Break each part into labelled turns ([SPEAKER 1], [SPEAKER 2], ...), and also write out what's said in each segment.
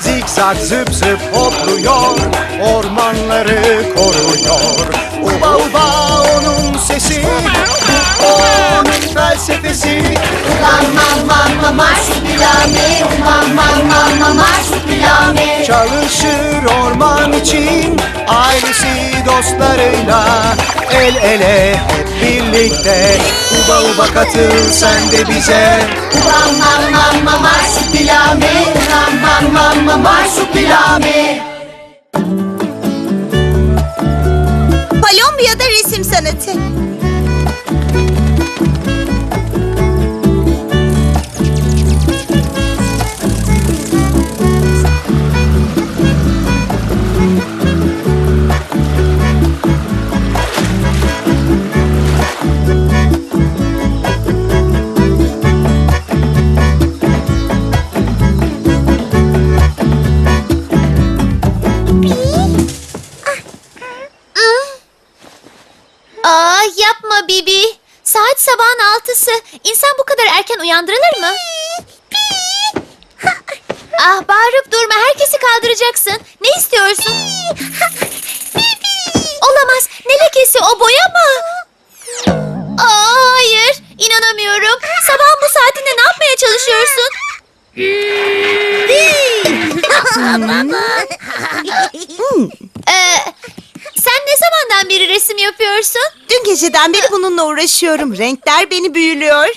[SPEAKER 1] Zikzak zıp zıp hopluyor Ormanları koruyor Uba uba onun sesi. Onun felsefesi.
[SPEAKER 2] Ulan man man marsupilami Ulan man man marsupilami
[SPEAKER 1] Çalışır orman için Ailesi dostlarıyla El ele hep birlikte. Uba uba katıl sen de bize.
[SPEAKER 2] Ulan man man marsupilami Ulan man man man
[SPEAKER 3] resim sanatı.
[SPEAKER 4] Uyandırılır mı? ah bağırıp durma. Herkesi kaldıracaksın. Ne istiyorsun? Olamaz. Ne lekesi o boya mı? Aa, hayır. İnanamıyorum. Sabahın bu saatinde ne yapmaya çalışıyorsun? Ee, sen ne zamandan beri resim yapıyorsun?
[SPEAKER 3] Dün geceden beri bununla uğraşıyorum. Renkler beni büyülüyor.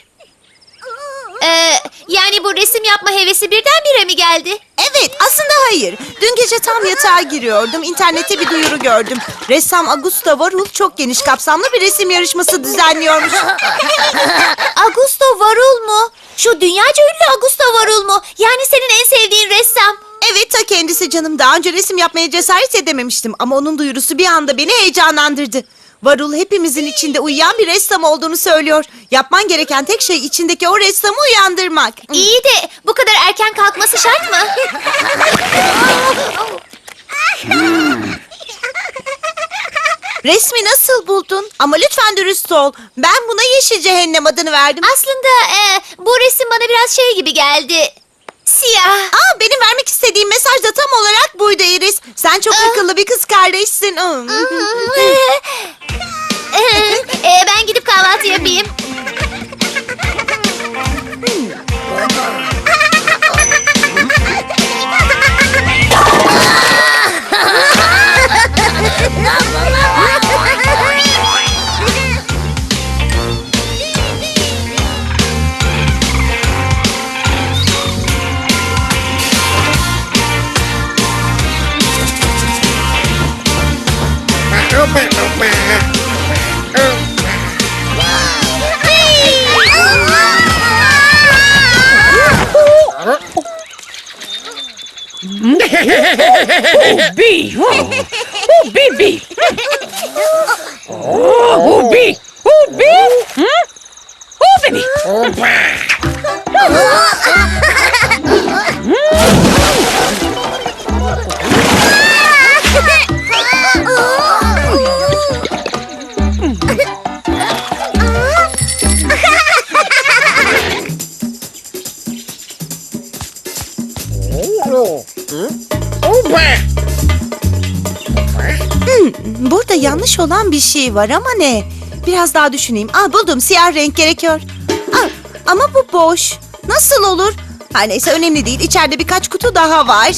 [SPEAKER 4] Ee, yani bu resim yapma hevesi birdenbire mi geldi?
[SPEAKER 3] Evet, aslında hayır. Dün gece tam yatağa giriyordum. İnternette bir duyuru gördüm. Ressam Augusto Warhol çok geniş kapsamlı bir resim yarışması düzenliyormuş.
[SPEAKER 4] Augusto Varul mu? Şu dünyaca ünlü Augusto Varul mu? Yani senin en sevdiğin ressam.
[SPEAKER 3] Evet ta kendisi canım. Daha önce resim yapmaya cesaret edememiştim. Ama onun duyurusu bir anda beni heyecanlandırdı. Varul hepimizin içinde uyuyan bir ressam olduğunu söylüyor. Yapman gereken tek şey içindeki o ressamı uyandırmak.
[SPEAKER 4] İyi de bu kadar erken kalkması şart mı?
[SPEAKER 3] Resmi nasıl buldun? Ama lütfen dürüst ol. Ben buna Yeşil Cehennem adını verdim.
[SPEAKER 4] Aslında e, bu resim bana biraz şey gibi geldi. Siyah.
[SPEAKER 3] Aa, benim vermek istediğim mesaj da tam olarak buydu Iris. Sen çok akıllı bir kız kardeşsin. Hmm.
[SPEAKER 4] Ee, ben gidip kahvaltı yapayım.
[SPEAKER 5] Bee! Oh, oh bee, bee! Oh, oh bee! Oh bee! Hmm? Oh! Oh!
[SPEAKER 3] Olan bir şey var ama ne? Biraz daha düşüneyim. Aa, buldum siyah renk gerekiyor. Aa, ama bu boş. Nasıl olur? Her neyse önemli değil. İçeride birkaç kutu daha var.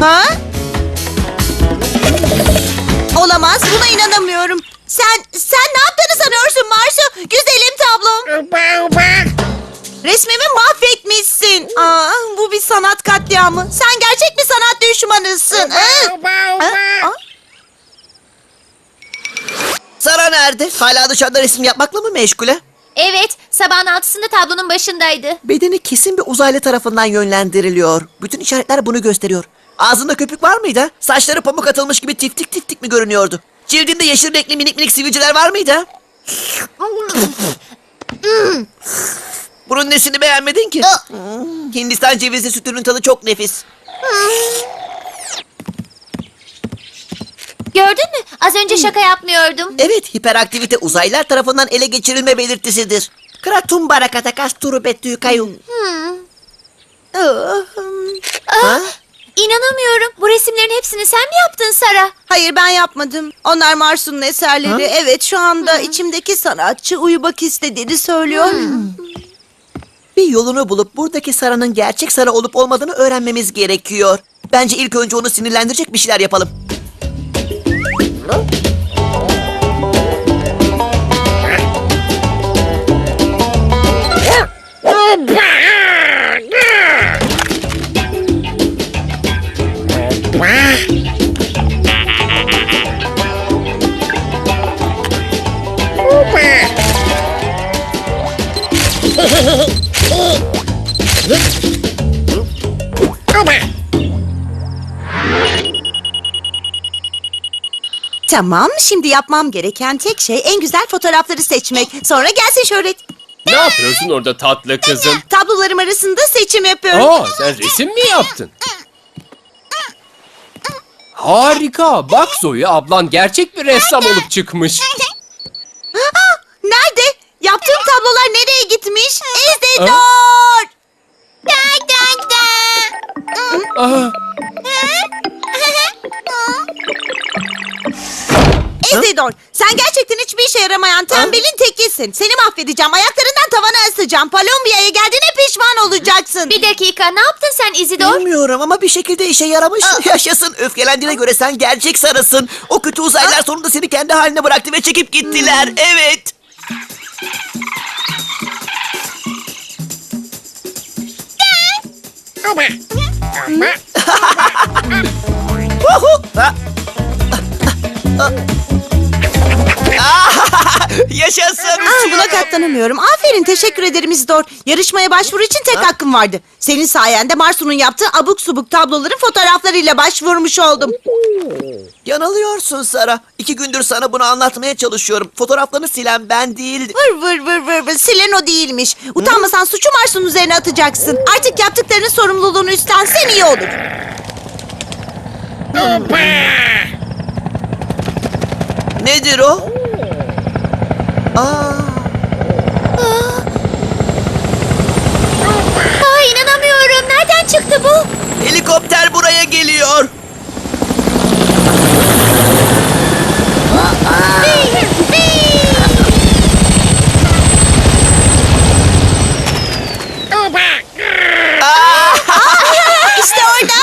[SPEAKER 3] Ha? Olamaz. Buna inanamıyorum. Sen sen ne yaptığını sanıyorsun Marsu? Güzelim tablom. Resmimi mahvetmişsin. Aa, bu bir sanat katliamı. Sen gerçek bir sanat düşmanısın. Aa!
[SPEAKER 6] Sara nerede? Hala dışarıda resim yapmakla mı meşgule?
[SPEAKER 4] Sabahın altısında tablonun başındaydı.
[SPEAKER 6] Bedeni kesin bir uzaylı tarafından yönlendiriliyor. Bütün işaretler bunu gösteriyor. Ağzında köpük var mıydı? Saçları pamuk atılmış gibi tiftik tiftik mi görünüyordu? Cildinde yeşil renkli minik minik sivilceler var mıydı? Bunun nesini beğenmedin ki? Hmm, Hindistan cevizi sütünün tadı çok nefis.
[SPEAKER 4] Gördün mü? Az önce şaka yapmıyordum.
[SPEAKER 6] Evet, hiperaktivite uzaylılar tarafından ele geçirilme belirtisidir. Kratum barakatakas turubetüyü kayu.
[SPEAKER 4] Ah, İnanamıyorum. Bu resimlerin hepsini sen mi yaptın Sara?
[SPEAKER 3] Hayır ben yapmadım. Onlar Marsu'nun eserleri. Evet şu anda içimdeki sanatçı uyumak istediğini söylüyor.
[SPEAKER 6] Bir yolunu bulup buradaki Sara'nın gerçek Sara olup olmadığını öğrenmemiz gerekiyor. Bence ilk önce onu sinirlendirecek bir şeyler yapalım.
[SPEAKER 3] Tamam şimdi yapmam gereken tek şey en güzel fotoğrafları seçmek. Sonra gelsin şöhret.
[SPEAKER 7] Ne yapıyorsun orada tatlı kızım?
[SPEAKER 3] Tablolarım arasında seçim yapıyorum.
[SPEAKER 7] Aa, sen resim mi yaptın? Harika. Bak Zoe ablan gerçek bir ressam olup çıkmış.
[SPEAKER 3] Aa, nerede? Yaptığım tablolar nereye gitmiş? İzledor!
[SPEAKER 7] Aa,
[SPEAKER 3] İzledor, sen gerçekten hiçbir işe yaramayan tembelin tekisin. Seni mahvedeceğim, ayaklarından tavana asacağım. Palombia'ya geldiğine pişman olacaksın.
[SPEAKER 4] Bir dakika, ne yaptın sen Izidor?
[SPEAKER 6] Bilmiyorum ama bir şekilde işe yaramış. Yaşasın. Öfkelendiğine göre sen gerçek Sara'sın. O kötü uzaylılar sonunda seni kendi haline bıraktı ve çekip gittiler. Evet. Vuhu! Ha. Ah, Yaşasın.
[SPEAKER 3] Aa, buna katlanamıyorum. Aferin, teşekkür ederim İzidor. Yarışmaya başvuru için tek hakkım vardı. Senin sayende Marsu'nun yaptığı abuk subuk tabloların fotoğraflarıyla başvurmuş oldum.
[SPEAKER 6] Yanılıyorsun Sara. İki gündür sana bunu anlatmaya çalışıyorum. Fotoğraflarını silen ben değildim.
[SPEAKER 3] Vır vır vır vır vır. Silen o değilmiş. Utanmasan suçu Marsu'nun üzerine atacaksın. Artık yaptıklarının sorumluluğunu üstlensen iyi olur.
[SPEAKER 6] Nedir o? Aa,
[SPEAKER 4] Aa, inanamıyorum. Nereden çıktı bu?
[SPEAKER 6] helikopter buraya geliyor.
[SPEAKER 3] İşte orada.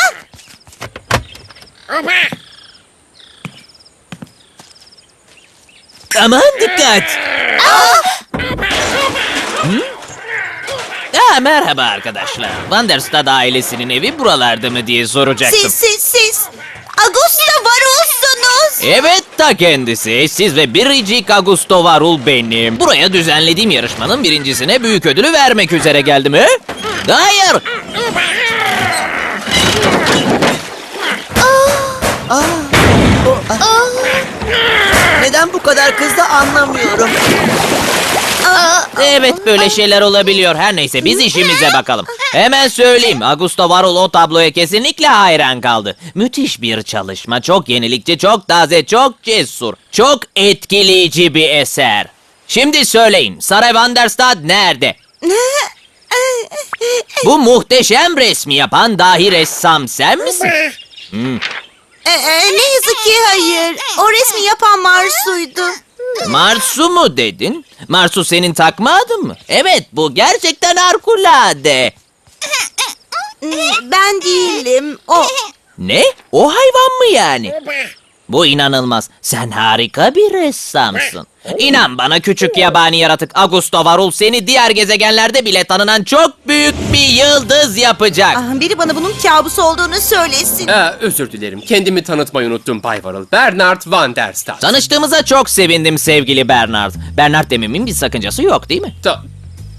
[SPEAKER 8] Dikkat. Hı? Ya, merhaba arkadaşlar. Vanderstad ailesinin evi buralarda mı diye soracaktım.
[SPEAKER 3] Siz siz siz. Augusta Varol'sunuz.
[SPEAKER 8] Evet ta kendisi. Siz ve Biricik Augusto Varul benim. Buraya düzenlediğim yarışmanın birincisine büyük ödülü vermek üzere geldim. He? Hayır.
[SPEAKER 6] Neden bu kadar kızdı anlamıyorum.
[SPEAKER 8] Evet böyle şeyler olabiliyor. Her neyse biz işimize bakalım. Hemen söyleyeyim. Augusto Varol o tabloya kesinlikle hayran kaldı. Müthiş bir çalışma. Çok yenilikçi, çok taze, çok cesur. Çok etkileyici bir eser. Şimdi söyleyin. Saray Van der Stad nerede? Bu muhteşem resmi yapan dahi ressam sen misin?
[SPEAKER 3] Ee, ne yazık ki hayır. O resmi yapan Marsu'ydu.
[SPEAKER 8] Marsu mu dedin? Marsu senin takma adın mı? Evet bu gerçekten harikulade.
[SPEAKER 3] Ben değilim. O.
[SPEAKER 8] Ne? O hayvan mı yani? Bu inanılmaz. Sen harika bir ressamsın. İnan bana küçük yabani yaratık Augusto Varul seni diğer gezegenlerde bile tanınan çok büyük bir yıldız yapacak.
[SPEAKER 3] Ah, biri bana bunun kabus olduğunu söylesin.
[SPEAKER 7] Ee, özür dilerim. Kendimi tanıtmayı unuttum Bay Varol. Bernard Van der Staat.
[SPEAKER 8] Tanıştığımıza çok sevindim sevgili Bernard. Bernard dememin bir sakıncası yok değil mi?
[SPEAKER 7] Ta-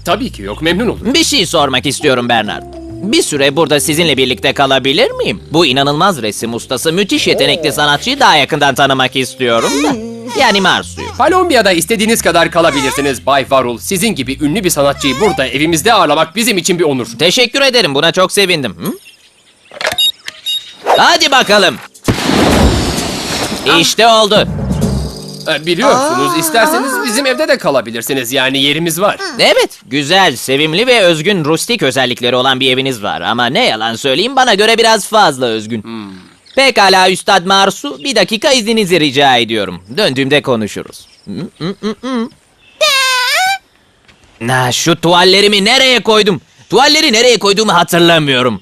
[SPEAKER 7] tabii ki yok. Memnun olurum.
[SPEAKER 8] Bir şey sormak istiyorum Bernard. Bir süre burada sizinle birlikte kalabilir miyim? Bu inanılmaz resim ustası, müthiş yetenekli sanatçıyı daha yakından tanımak istiyorum da. Yani Marsu'yu.
[SPEAKER 7] Kolombiya'da istediğiniz kadar kalabilirsiniz Bay Varol. Sizin gibi ünlü bir sanatçıyı burada evimizde ağırlamak bizim için bir onur.
[SPEAKER 8] Teşekkür ederim, buna çok sevindim. Hı? Hadi bakalım. İşte oldu.
[SPEAKER 7] Ee, biliyorsunuz isterseniz bizim evde de kalabilirsiniz. Yani yerimiz var.
[SPEAKER 8] Evet, güzel, sevimli ve özgün rustik özellikleri olan bir eviniz var. Ama ne yalan söyleyeyim bana göre biraz fazla özgün. Pekala Üstad Marsu, bir dakika izninizi rica ediyorum. Döndüğümde konuşuruz. Hı, hı, hı. Na, şu tuvallerimi nereye koydum? Tuvalleri nereye koyduğumu hatırlamıyorum.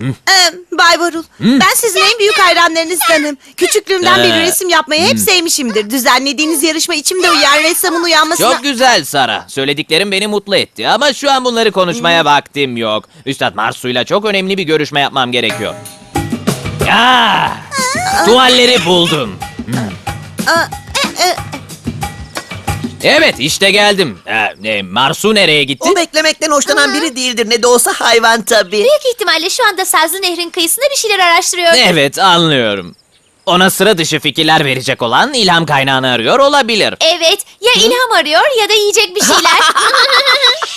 [SPEAKER 3] Ee, Bay Varul, ben sizin en büyük hayranlarınızdanım. Küçüklüğümden beri
[SPEAKER 8] Ee,
[SPEAKER 3] resim yapmayı hep sevmişimdir. Düzenlediğiniz yarışma içimde uyar ressamın uyanmasına...
[SPEAKER 8] Çok güzel Sara. Söylediklerim beni mutlu etti ama şu an bunları konuşmaya vaktim yok. Üstad Marsu'yla çok önemli bir görüşme yapmam gerekiyor. Ya! Tuvalleri buldum.
[SPEAKER 3] Aa, e, e,
[SPEAKER 8] Evet işte geldim. Ee, e, Marsu nereye gitti?
[SPEAKER 6] O beklemekten hoşlanan biri değildir. Ne de olsa hayvan tabii.
[SPEAKER 4] Büyük ihtimalle şu anda Sazlı Nehrin kıyısında bir şeyler araştırıyor.
[SPEAKER 8] Evet anlıyorum. Ona sıra dışı fikirler verecek olan ilham kaynağını arıyor olabilir.
[SPEAKER 4] Evet, ya ilham arıyor ya da yiyecek bir şeyler.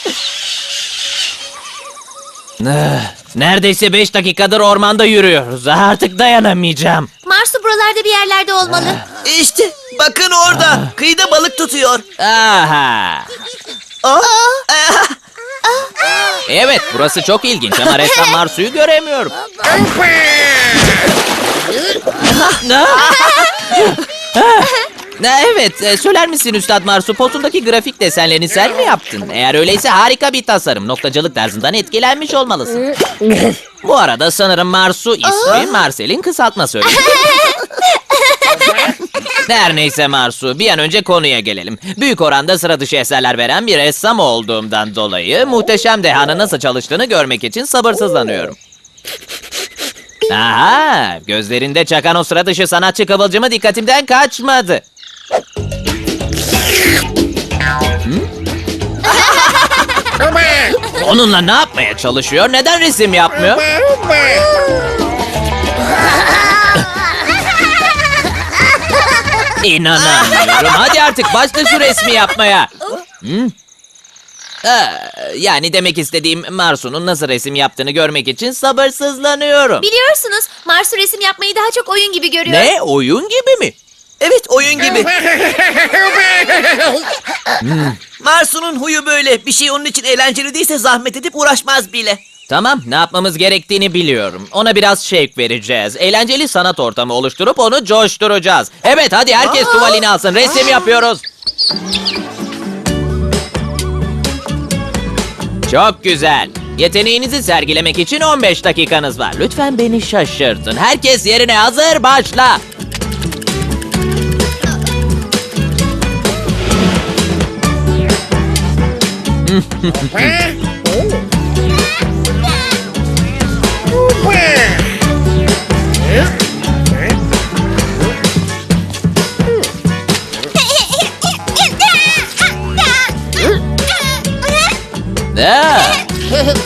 [SPEAKER 8] Ah, Neredeyse 5 dakikadır ormanda yürüyoruz. Artık dayanamayacağım.
[SPEAKER 4] Marsu buralarda bir yerlerde olmalı.
[SPEAKER 6] İşte bakın orada. Kıyıda balık tutuyor.
[SPEAKER 8] Aha.
[SPEAKER 6] Aa,
[SPEAKER 8] Evet burası çok ilginç ama ressam Marsu'yu göremiyorum. Evet e, söyler misin Üstad Marsu postundaki grafik desenlerini sen mi yaptın? Eğer öyleyse harika bir tasarım. Noktacılık tarzından etkilenmiş olmalısın. Bu arada sanırım Marsu ismi Marcel'in kısaltması öyle. değil mi? Her neyse Marsu bir an önce konuya gelelim. Büyük oranda sıra dışı eserler veren bir ressam olduğumdan dolayı muhteşem dehanın nasıl çalıştığını görmek için sabırsızlanıyorum. Aha, gözlerinde çakan o sıra dışı sanatçı kıvılcımı dikkatimden kaçmadı. Onunla ne yapmaya çalışıyor? Neden resim yapmıyor? İnanamıyorum. Hadi artık başla şu resmi yapmaya. Ee, yani demek istediğim Marsu'nun nasıl resim yaptığını görmek için sabırsızlanıyorum.
[SPEAKER 4] Biliyorsunuz Marsu resim yapmayı daha çok oyun gibi görüyor.
[SPEAKER 8] Ne? Oyun gibi mi?
[SPEAKER 6] Evet oyun gibi. Marsu'nun huyu böyle. Bir şey onun için eğlenceli değilse zahmet edip uğraşmaz bile.
[SPEAKER 8] Tamam, ne yapmamız gerektiğini biliyorum. Ona biraz şevk vereceğiz. Eğlenceli sanat ortamı oluşturup onu coşturacağız. Evet, hadi herkes tuvalini alsın. Resim yapıyoruz. Çok güzel. Yeteneğinizi sergilemek için 15 dakikanız var. Lütfen beni şaşırtın. Herkes yerine hazır, başla. Ha.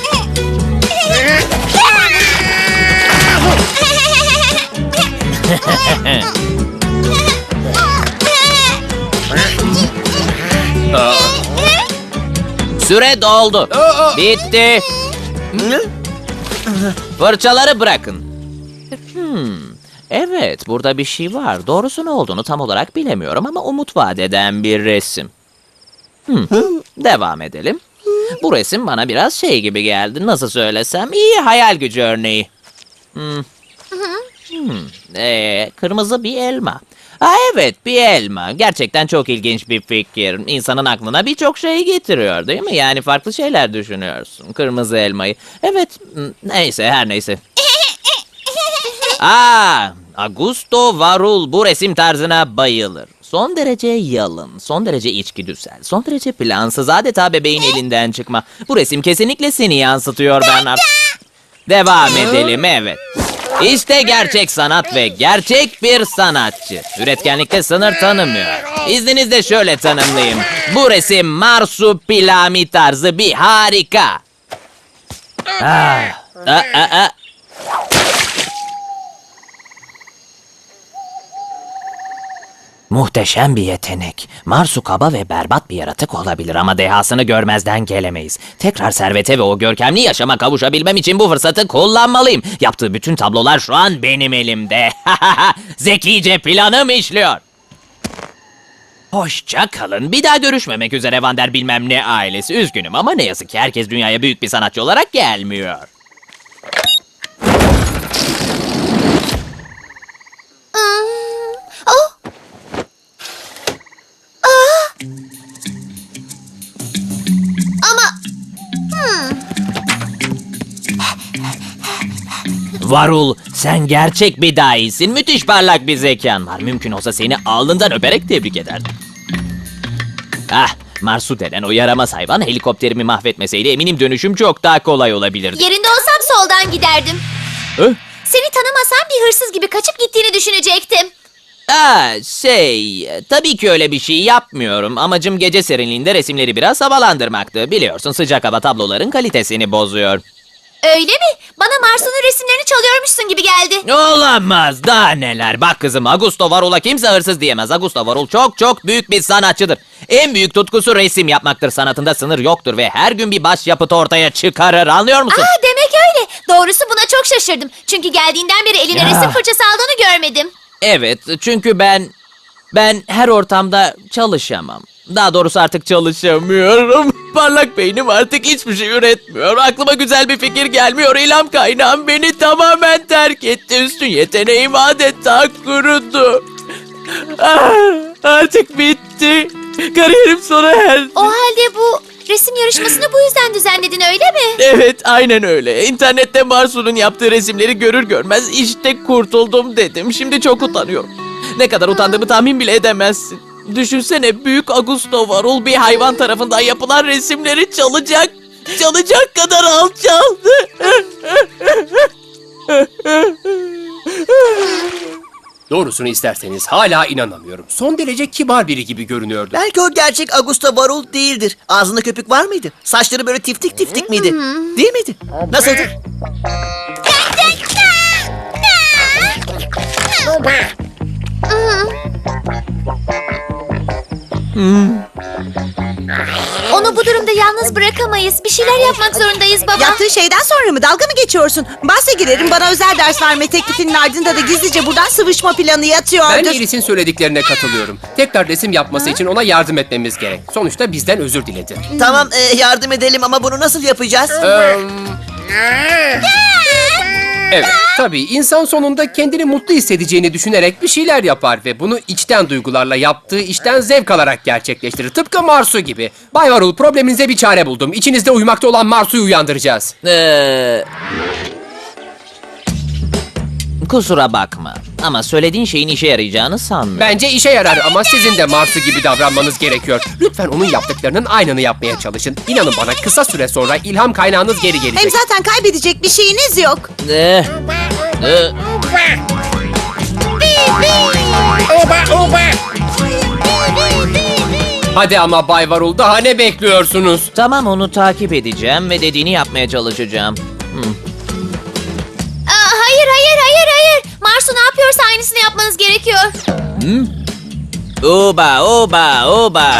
[SPEAKER 8] Süre doldu. Bitti. Fırçaları bırakın. Hmm, Evet, burada bir şey var. Doğrusu ne olduğunu tam olarak bilemiyorum ama umut vaat eden bir resim. Hmm, Devam edelim. Bu resim bana biraz şey gibi geldi. Nasıl söylesem? iyi hayal gücü örneği. Hmm. Hmm, ee, kırmızı bir elma. Ha evet bir elma. Gerçekten çok ilginç bir fikir. İnsanın aklına birçok şey getiriyor değil mi? Yani farklı şeyler düşünüyorsun. Kırmızı elmayı. Evet neyse her neyse. Aa, Augusto Varul bu resim tarzına bayılır. Son derece yalın, son derece içgüdüsel, son derece plansız, adeta bebeğin elinden çıkma. Bu resim kesinlikle seni yansıtıyor Bernard. Devam edelim, evet. İşte gerçek sanat ve gerçek bir sanatçı. Üretkenlikte sınır tanımıyor. İzninizle şöyle tanımlayayım. Bu resim marsupilami tarzı bir harika. Ah, ah, ah, ah. Muhteşem bir yetenek. Marsu kaba ve berbat bir yaratık olabilir ama dehasını görmezden gelemeyiz. Tekrar servete ve o görkemli yaşama kavuşabilmem için bu fırsatı kullanmalıyım. Yaptığı bütün tablolar şu an benim elimde. Zekice planım işliyor. Hoşça kalın. Bir daha görüşmemek üzere Vander bilmem ne ailesi. Üzgünüm ama ne yazık ki herkes dünyaya büyük bir sanatçı olarak gelmiyor. Varul, sen gerçek bir dahisin. Müthiş parlak bir zekan var. Mümkün olsa seni alnından öperek tebrik ederdim. Ah, Marsu denen o yaramaz hayvan helikopterimi mahvetmeseydi eminim dönüşüm çok daha kolay olabilirdi.
[SPEAKER 4] yerinde olsam soldan giderdim.
[SPEAKER 8] Hı?
[SPEAKER 4] Seni tanımasam bir hırsız gibi kaçıp gittiğini düşünecektim.
[SPEAKER 8] Aa, şey, tabii ki öyle bir şey yapmıyorum. Amacım gece serinliğinde resimleri biraz havalandırmaktı. Biliyorsun sıcak hava tabloların kalitesini bozuyor.
[SPEAKER 4] Öyle mi? Bana Marsu'nun resimlerini çalıyormuşsun gibi geldi.
[SPEAKER 8] Olamaz daha neler. Bak kızım Augusto Varol'a kimse hırsız diyemez. Augusto Varol çok çok büyük bir sanatçıdır. En büyük tutkusu resim yapmaktır. Sanatında sınır yoktur ve her gün bir başyapıt ortaya çıkarır. Anlıyor musun?
[SPEAKER 4] Aa demek öyle. Doğrusu buna çok şaşırdım. Çünkü geldiğinden beri eline
[SPEAKER 8] Ya.
[SPEAKER 4] resim fırçası aldığını görmedim.
[SPEAKER 8] Evet çünkü ben ben her ortamda çalışamam. Daha doğrusu artık çalışamıyorum. Parlak beynim artık hiçbir şey üretmiyor. Aklıma güzel bir fikir gelmiyor. İlham kaynağım beni tamamen terk etti. Üstün yeteneğim adeta kurudu. Ah, artık bitti. Kariyerim sona erdi.
[SPEAKER 4] O halde bu resim yarışmasını bu yüzden düzenledin öyle mi?
[SPEAKER 8] Evet aynen öyle. İnternette Marsu'nun yaptığı resimleri görür görmez işte kurtuldum dedim. Şimdi çok utanıyorum. Ne kadar utandığımı tahmin bile edemezsin. Düşünsene büyük Augusto Varol bir hayvan tarafından yapılan resimleri çalacak. Çalacak kadar alçaldı.
[SPEAKER 7] Doğrusunu isterseniz hala inanamıyorum. Son derece kibar biri gibi görünüyordu.
[SPEAKER 6] Belki o gerçek Augusta Varol değildir. Ağzında köpük var mıydı? Saçları böyle tiftik tiftik miydi? Değil miydi? Nasıldı?
[SPEAKER 4] Onu bu durumda yalnız bırakamayız. Bir şeyler yapmak zorundayız baba.
[SPEAKER 3] Yaptığı şeyden sonra mı? Dalga mı geçiyorsun? Bahse girerim bana özel ders verme teklifinin ardında da gizlice buradan sıvışma planı yatıyordur.
[SPEAKER 7] Ben Iris'in söylediklerine katılıyorum. Tekrar resim yapması için ona yardım etmemiz gerek. Sonuçta bizden özür diledi.
[SPEAKER 6] Tamam e, yardım edelim ama bunu nasıl yapacağız?
[SPEAKER 7] Eee, Evet, tabii insan sonunda kendini mutlu hissedeceğini düşünerek bir şeyler yapar ve bunu içten duygularla yaptığı işten zevk alarak gerçekleştirir. Tıpkı Marsu gibi. Bay Varul probleminize bir çare buldum. İçinizde uyumakta olan Marsu'yu uyandıracağız.
[SPEAKER 8] Ee, kusura bakma ama söylediğin şeyin işe yarayacağını sanmıyorum.
[SPEAKER 7] Bence işe yarar ama sizin de Marsu gibi davranmanız gerekiyor. Lütfen onun yaptıklarının aynını yapmaya çalışın. İnanın bana kısa süre sonra ilham kaynağınız geri gelecek.
[SPEAKER 3] Hem zaten kaybedecek bir şeyiniz yok.
[SPEAKER 8] Eh, eh,
[SPEAKER 7] Hadi ama Bay Varul daha ne bekliyorsunuz?
[SPEAKER 8] tamam onu takip edeceğim ve dediğini yapmaya çalışacağım.
[SPEAKER 4] Aa, yapmanız gerekiyor.
[SPEAKER 8] Uba, uba, uba.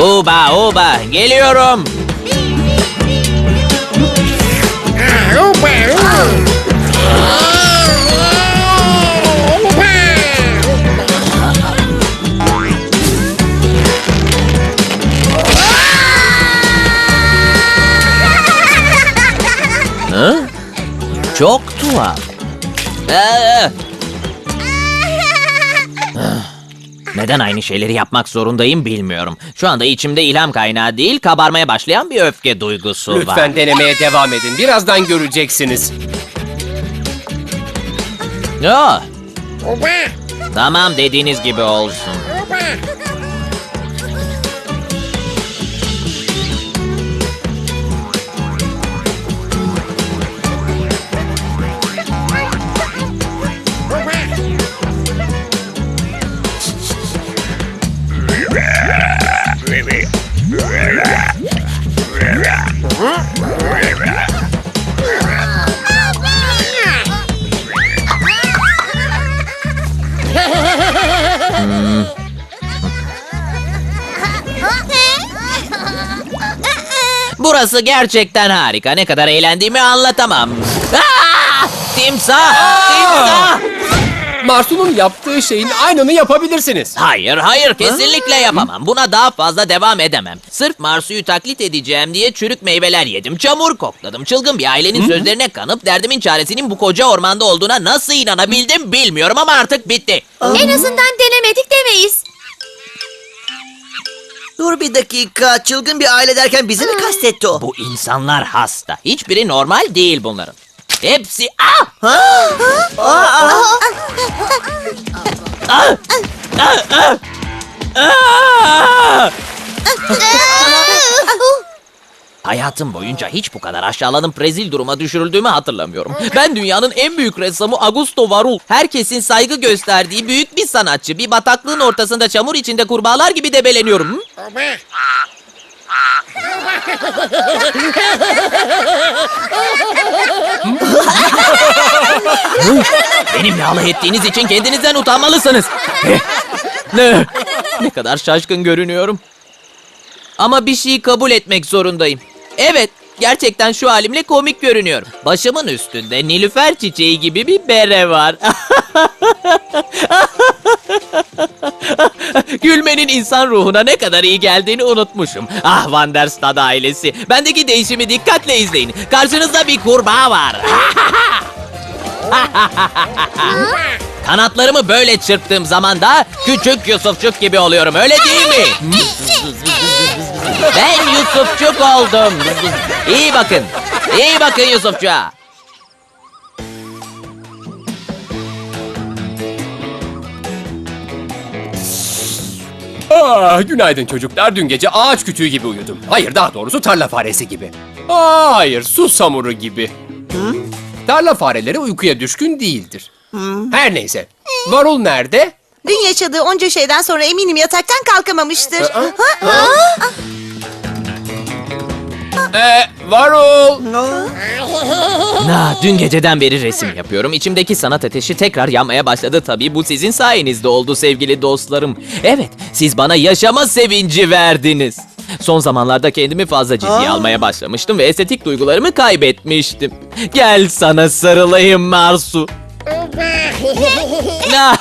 [SPEAKER 8] uba, uba. Geliyorum. Hı? Çok tuhaf. Ee, Neden aynı şeyleri yapmak zorundayım bilmiyorum. Şu anda içimde ilham kaynağı değil, kabarmaya başlayan bir öfke duygusu var.
[SPEAKER 7] Lütfen denemeye devam edin. Birazdan göreceksiniz.
[SPEAKER 8] Yo. Tamam dediğiniz gibi olsun. Burası gerçekten harika. Ne kadar eğlendiğimi anlatamam. Aa! Timsah! Timsah!
[SPEAKER 7] Marsu'nun yaptığı şeyin aynını yapabilirsiniz.
[SPEAKER 8] Hayır, hayır kesinlikle yapamam. Buna daha fazla devam edemem. Sırf Marsu'yu taklit edeceğim diye çürük meyveler yedim. Çamur kokladım. Çılgın bir ailenin sözlerine kanıp derdimin çaresinin bu koca ormanda olduğuna nasıl inanabildim bilmiyorum ama artık bitti.
[SPEAKER 4] En azından denemedik demeyiz.
[SPEAKER 6] Dur bir dakika. Çılgın bir aile derken bizi mi kastetti o?
[SPEAKER 8] Bu insanlar hasta. Hiçbiri normal değil bunların. Hepsi ah! Ah! Hayatım boyunca hiç bu kadar aşağılanıp rezil duruma düşürüldüğümü hatırlamıyorum. Ben dünyanın en büyük ressamı Augusto Varul. Herkesin saygı gösterdiği büyük bir sanatçı. Bir bataklığın ortasında çamur içinde kurbağalar gibi debeleniyorum. Benimle alay ettiğiniz için kendinizden utanmalısınız. Ne? Ne kadar şaşkın görünüyorum. Ama bir şeyi kabul etmek zorundayım. Evet, gerçekten şu halimle komik görünüyorum. Başımın üstünde nilüfer çiçeği gibi bir bere var. Gülmenin insan ruhuna ne kadar iyi geldiğini unutmuşum. Ah Van der Stad ailesi. Bendeki değişimi dikkatle izleyin. Karşınızda bir kurbağa var. Kanatlarımı böyle çırptığım zaman da küçük Yusufçuk gibi oluyorum öyle değil mi? Ben Yusufçuk oldum. İyi bakın. İyi bakın Yusufçuk'a.
[SPEAKER 7] Ah, günaydın çocuklar. Dün gece ağaç kütüğü gibi uyudum. Hayır daha doğrusu tarla faresi gibi. Aa, hayır su samuru gibi. Tarla fareleri uykuya düşkün değildir. Her neyse. Varul nerede?
[SPEAKER 3] Dün yaşadığı onca şeyden sonra eminim yataktan kalkamamıştır. Ha?
[SPEAKER 7] Ee, Varul.
[SPEAKER 8] Na, dün geceden beri resim yapıyorum. İçimdeki sanat ateşi tekrar yanmaya başladı tabii. Bu sizin sayenizde oldu sevgili dostlarım. Evet, siz bana yaşama sevinci verdiniz. Son zamanlarda kendimi fazla ciddiye almaya başlamıştım ve estetik duygularımı kaybetmiştim. Gel sana sarılayım Marsu. Na,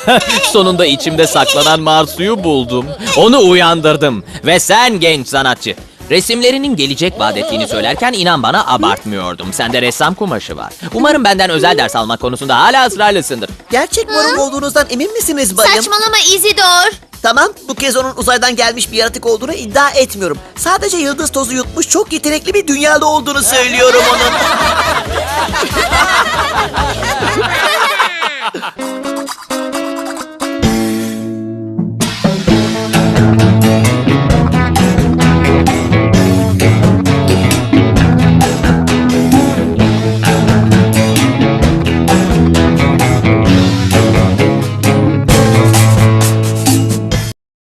[SPEAKER 8] sonunda içimde saklanan Marsu'yu buldum. Onu uyandırdım. Ve sen genç sanatçı. Resimlerinin gelecek vaat ettiğini söylerken inan bana abartmıyordum. Sende ressam kumaşı var. Umarım benden özel ders almak konusunda hala ısrarlısındır.
[SPEAKER 6] Gerçek marul olduğunuzdan emin misiniz bayım?
[SPEAKER 4] Saçmalama Izidor.
[SPEAKER 6] Tamam bu kez onun uzaydan gelmiş bir yaratık olduğunu iddia etmiyorum. Sadece yıldız tozu yutmuş çok yetenekli bir dünyalı olduğunu söylüyorum onun.